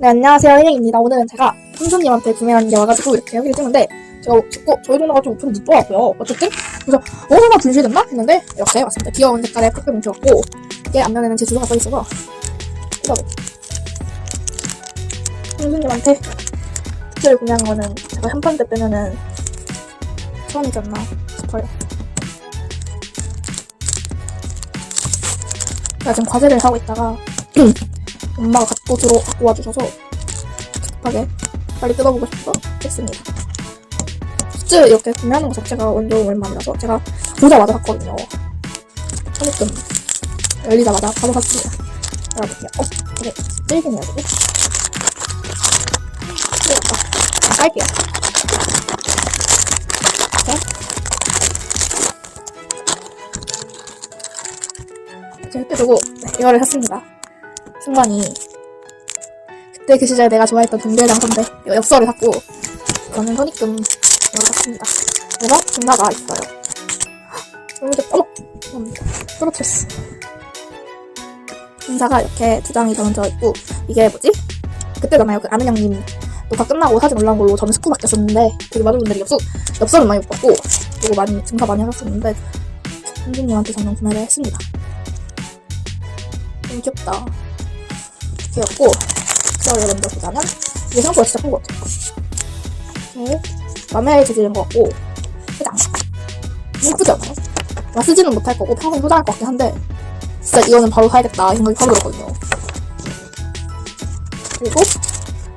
네, 안녕하세요. 혜영입니다. 오늘은 제가 삼촌님한테 구매한 게 와가지고 이렇게 여기를 찍는데, 제가 듣고 저희 동네가 좀 오픈이 늦더라고요. 어쨌든. 그래서, 어, 설마 분실됐나? 했는데, 이렇게 왔습니다. 귀여운 색깔의 팩을 뭉쳐갖고, 이게 앞면에는 제 주소가 써있어서, 뜯어볼게요. 삼촌님한테 팩을 구매한 거는 제가 한판때 빼면은 처음이지 않나 싶어요. 제가 지금 과제를 하고 있다가, 엄마가 갖고 들어 갖고 와주셔서 급하게 빨리 뜯어보고 싶어서 했습니다. 굿즈 이렇게 구매하는 것 자체가 완전 오랜만이라서 제가 보자마자 샀거든요. 손익금 열리자마자 바로 샀습니다. 열어볼게요. 어, 되게 질기네요, 되게. 뜨겁다. 깔게요. 이렇게 이렇게 두고 네, 이거를 샀습니다. 승관이 그때 그 시절에 내가 좋아했던 동대장 선배 이 엽서를 샀고 저는 선입금으로 샀습니다. 그래서 중사가 있어요. 너무 좋다. 어머! 떨어뜨렸어. 중사가 이렇게 두 장이 더 얹어 있고 이게 뭐지? 그때잖아요. 그 아는 형님 녹화 끝나고 사진 올라온 걸로 저는 스쿠 바뀌었었는데 되게 많은 분들이 엽서, 엽서는 많이 못 받고 그리고 많이 증사 많이 하셨었는데 선생님한테 저는 구매를 했습니다. 너무 귀엽다. 귀엽고 그거를 먼저 보자면 이게 생각보다 진짜 큰것 같아요. 이렇게 라멜 재질인 것 같고 해장 예쁘지 않아요? 나 쓰지는 못할 거고 평생 소장할 것 같긴 한데 진짜 이거는 바로 사야겠다 생각이 바로 들었거든요. 그리고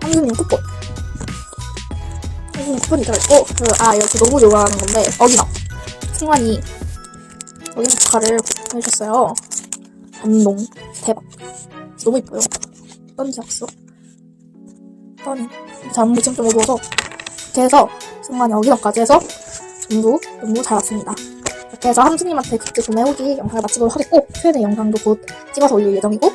함수님 쿠폰 함수님 쿠폰이 들어있고 아 이거 저 너무 좋아하는 건데 어기나 승환이 어기나 조카를 보내주셨어요. 감동 대박 너무 이뻐요. 기억서? 떠니 잠부 지금 좀 어두워서 이렇게 해서 승관이 어기너까지 해서 전부 너무 잘 왔습니다. 이렇게 해서 함수님한테 그때 구매 후기 영상을 마치도록 하겠고 Q&A 영상도 곧 찍어서 올릴 예정이고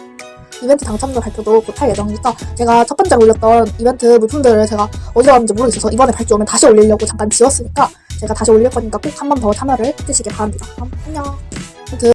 이벤트 당첨자 발표도 곧 할 예정이니까 제가 첫 번째로 올렸던 이벤트 물품들을 제가 어디서 왔는지 모르겠어서 이번에 발표 오면 다시 올리려고 잠깐 지웠으니까 제가 다시 올릴 거니까 꼭 한 번 더 참여를 해주시길 바랍니다. 그럼 안녕.